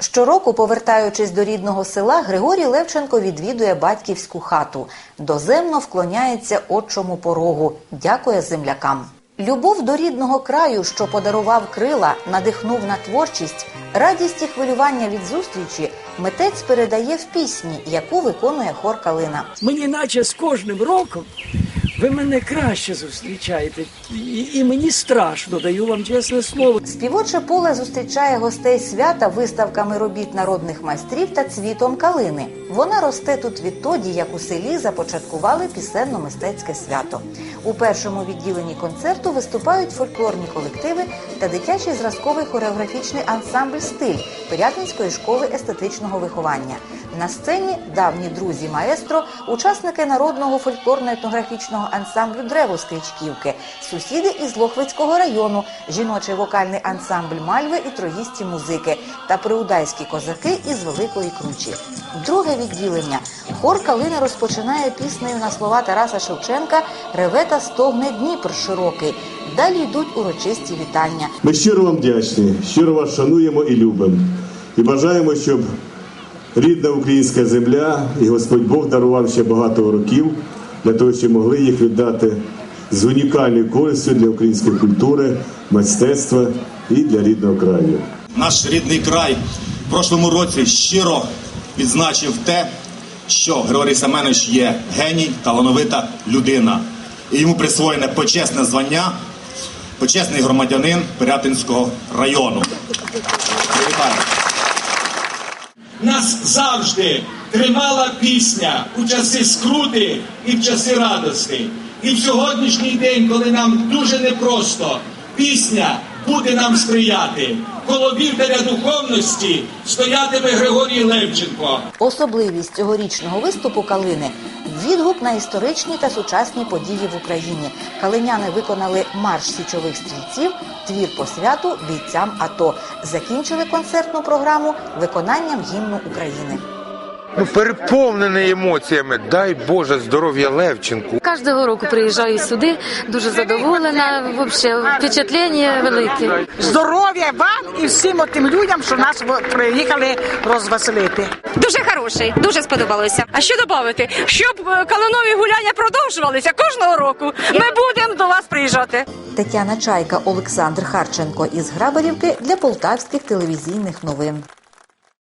Щороку, повертаючись до рідного села, Григорій Левченко відвідує батьківську хату. Доземно вклоняється отчому порогу, дякує землякам. Любов до рідного краю, що подарував крила, надихнув на творчість, радість і хвилювання від зустрічі митець передає в пісні, яку виконує хор Калина. Мені наче з кожним роком ви мене краще зустрічаєте. І, і мені страшно, даю вам чесне слово. Співоче поле зустрічає гостей свята виставками робіт народних майстрів та цвітом калини. Вона росте тут відтоді, як у селі започаткували пісенно-мистецьке свято. У першому відділенні концерту виступають фольклорні колективи та дитячий зразковий хореографічний ансамбль стиль Пирятинської школи естетичного виховання. На сцені давні друзі маестро, учасники народного фольклорно-етнографічного ансамблю Древо з Крічківки, сусіди із Лохвицького району, жіночий вокальний ансамбль Мальви і троїсті музики та приудайські козаки із Великої Кручі. Друге відділення. Хор Калини розпочинає піснею на слова Тараса Шевченка Реве та стогне Дніпр широкий. Далі йдуть урочисті вітання. Ми щиро вам вдячні, щиро вас шануємо і любимо. І бажаємо, щоб рідна українська земля і Господь Бог дарував ще багато років для того, щоб могли їх віддати з унікальною користю для української культури, мистецтва і для рідного краю. Наш рідний край в прошлому році щиро відзначив те, що Григорій Семенович є геній, талановита людина. І йому присвоєне почесне звання, почесний громадянин Пирятинського району. Привітаю. Нас завжди тримала пісня у часи скрути і в часи радості. І в сьогоднішній день, коли нам дуже непросто, пісня буде нам сприяти. Коло вівтаря духовності стоятиме Григорій Левченко. Особливість цьогорічного виступу Калини відгук на історичні та сучасні події в Україні. Калиняни виконали марш січових стрільців, твір по святу бійцям АТО. Закінчили концертну програму виконанням гімну України. Ну, переповнений емоціями. Дай Боже здоров'я Левченку. Кожного року приїжджаю сюди, дуже задоволена. Взагалі, впечатлення велике. здоров'я вам і всім тим людям, що нас приїхали розвеселити. Дуже хороший, дуже сподобалося. А що додати? Щоб е, калинові гуляння продовжувалися кожного року. Ми будемо до вас приїжджати. Тетяна Чайка, Олександр Харченко із Грабарівки для полтавських телевізійних новин.